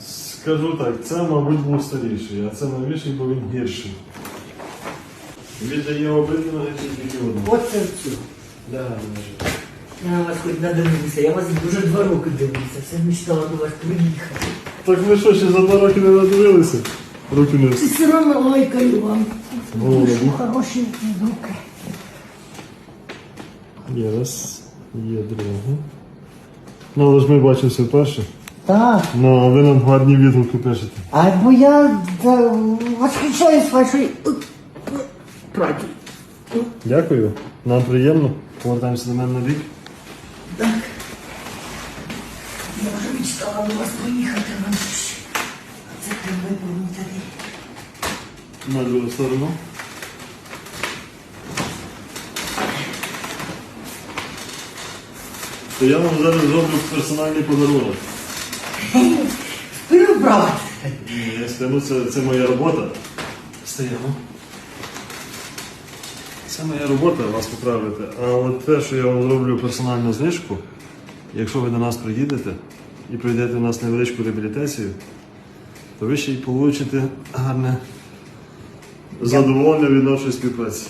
Скажу так, це, мабуть, був старіший, а це новіший, бо він гірший. Віддає обидві тільки одну. Оце все. Да, може. Я на вас хоч надивився, я вас вже два роки дивився, все мечтала до вас приїхати. Так ви що, ще за два роки не надивилися? Руки не І все одно лайкаю вам. Голову. Хороші руки. Є раз, є друга. Ну, але ж ми бачимося вперше. Так. Ну, а ви нам гарні відгуки пишете. А бо я да, восхищаюсь вашою е, е, працею. Дякую. Нам приємно. Повертаємося до мене на бік. Так. Я вже мечтала до вас приїхати, Романюш. А це треба виповнити. На другу сторону. То я вам зараз зроблю персональний подарунок. Перебрати. Ні, ну це, це моя робота. Стоїмо. Це моя робота вас поправити. А от те, що я вам зроблю персональну знижку, якщо ви до нас приїдете і пройдете у нас невеличку реабілітацію, то ви ще й получите гарне задоволення від нашої співпраці.